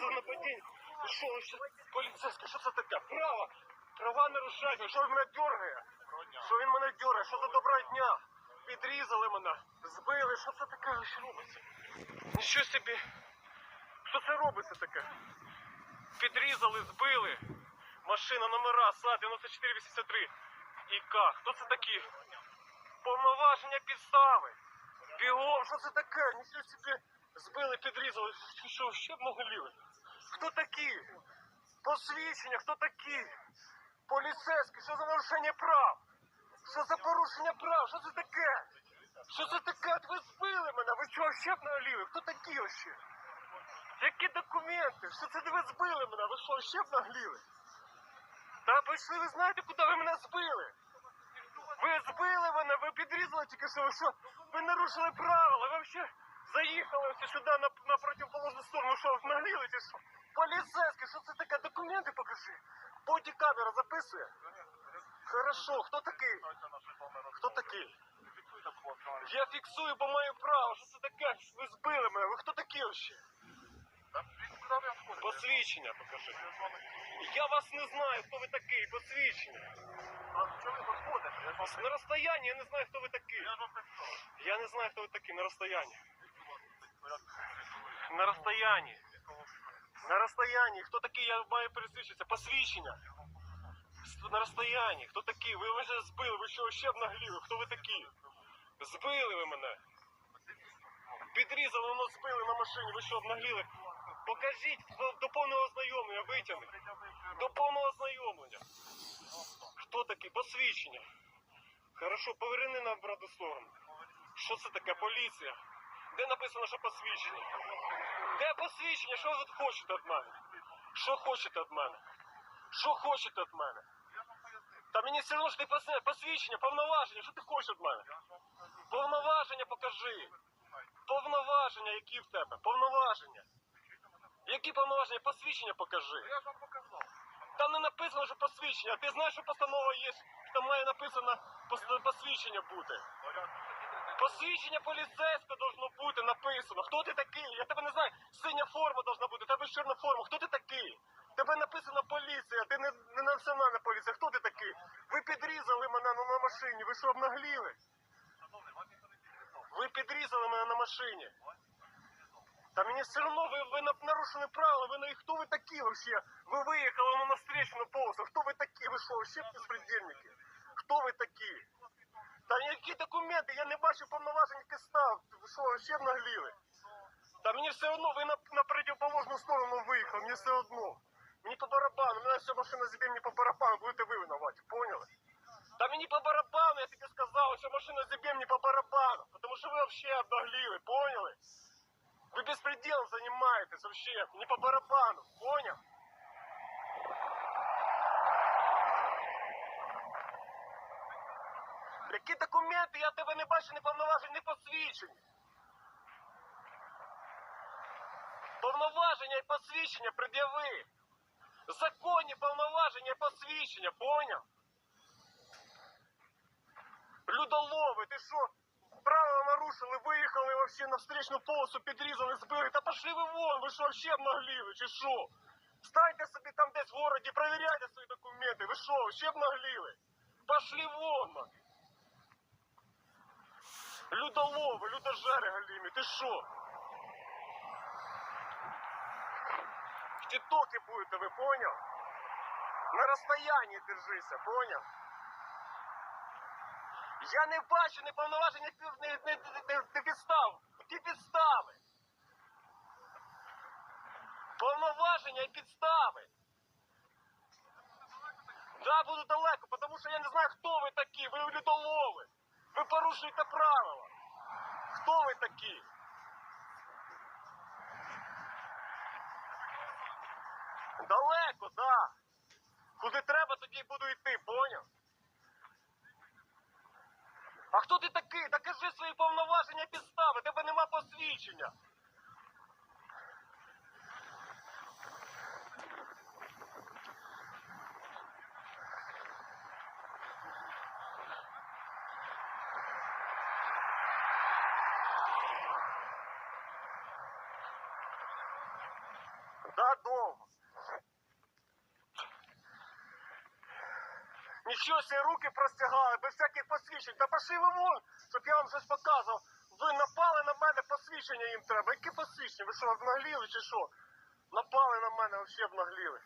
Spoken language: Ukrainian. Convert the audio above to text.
за нападіння? Що, ви що, це таке? Право, права нарушають, що він мене дергає? Що він мене дергає? Що за доброго дня? Підрізали мене, збили, що це таке що робиться? Нічого собі. Що це робиться таке? Підрізали, збили. Машина номера СА 9483 і К. Хто це такі? Повноваження підстави. Бігом, що це таке? Нічого собі збили, підрізали. Що, ще б наголіли? Хто такі? Посвідчення, хто такі? Поліцейські, що за нарушення прав? Що за порушення прав? Що це таке? Що це таке? От Ви збили мене, ви чого ще б наголіли? Хто такі ще? Які документи? Що це ви збили мене? Ви що, ще б нагліли? Та пішли, ви знаєте, куди ви мене збили? Ви збили мене, ви підрізали тільки що, ви що? Ви нарушили правила, ви взагалі заїхали всі сюди на, на противоположну сторону, що, нагліли чи що? Поліцейський, що це таке? Документи покажи. Боді камера записує. Хорошо, хто такий? Хто такий? Я фіксую, бо маю право. Що це таке? Ви збили мене. Ви хто такі взагалі? Посвідчення покажи. Я вас не знаю, хто ви такий. Посвідчення. На розстоянні я не знаю, хто ви такий. Я не знаю, хто ви такий на розстоянні. На розстоянні. На розстоянні. Хто такий, я маю пересвідчитися. Посвідчення. На розстоянні. Хто такий? Ви мене збили, ви що ще нагліли? Хто ви такі? Збили ви мене. Підрізали, воно збили на машині. Ви що, обнагліли? Покажіть до, повного ознайомлення, витягни. До повного ознайомлення. Хто такий? Посвідчення. Хорошо, поверни на обратну сторону. Що це таке? Поліція. Де написано, що посвідчення? Де посвідчення? Що ви хочете від мене? Що хочете від мене? Що хочете від мене? Та мені все одно, що ти посвідчення, посвідчення, повноваження. Що ти хочеш від мене? Повноваження покажи. Повноваження, які в тебе? Повноваження. Які повноваження? Посвідчення покажи. Там не написано, що посвідчення. Ти знаєш, що постанова є, там має написано посвідчення бути. Посвідчення поліцейське должно бути написано. Хто ти такий? Я тебе не знаю. Синя форма должна бути, тебе чорна форма. Хто ти такий? Тебе написано поліція, ти не, не національна поліція. Хто ти такий? Ви підрізали мене ну, на машині. Ви що обнагліли? Ви підрізали мене на машині. Та мені все одно, ви, ви нарушили правила, ви на хто ви такі вообще? Ви виїхали на встречну полосу. Хто ви такі? Ви що, вообще безпредельники? Хто ви такі? Та які документи? Я не бачу повноважень підстав. Ви що, вообще нагліли? Та мені все одно, ви на, на противоположну сторону виїхали, мені все одно. Мені по барабану, мене вся машина зіб'є мені по барабану, будете ви винуваті, поняли? Та мені по барабану, я тобі сказав, що машина зіб'є мені по барабану, тому що ви вообще обнагліли, поняли? Вы беспределом занимаетесь вообще, не по барабану, понял? Які документи? Я тебе не бачу, не повноважень, не посвідчень. Повноваження і посвідчення пред'яви. Законні повноваження і посвідчення, поняв? Людолови, ти що? Правила нарушили, виїхали вообще на встречну полосу, підрізали, збили. Та пошли ви вон, ви що вообще обнагліли, чи що? Станьте собі там десь в городі, перевіряйте свої документи. Ви що, вообще обнагліли? Пошли вон. Людолови, людожери галімі, ти що? В тіктокі будете, ви поняв? На розстоянні держися, поняв? Я не бачу не, не, не підстав. Які підстави? Повноваження і підстави. Да, буду далеко, тому що я не знаю, хто ви такі. Ви людолови. Порушуєте правила. Хто ви такі? Далеко, да. Куди треба, тоді буду йти, поняв? А хто ти такий? Докажи свої повноваження підстави, тебе нема посвідчення. Довго. Нічого себе руки простягали, без всяких посвідчень. Та пошли ви вон, щоб я вам щось показував. Ви напали на мене, посвідчення їм треба. Які посвідчення? Ви що, обнагліли чи що? Напали на мене, взагалі обнагліли.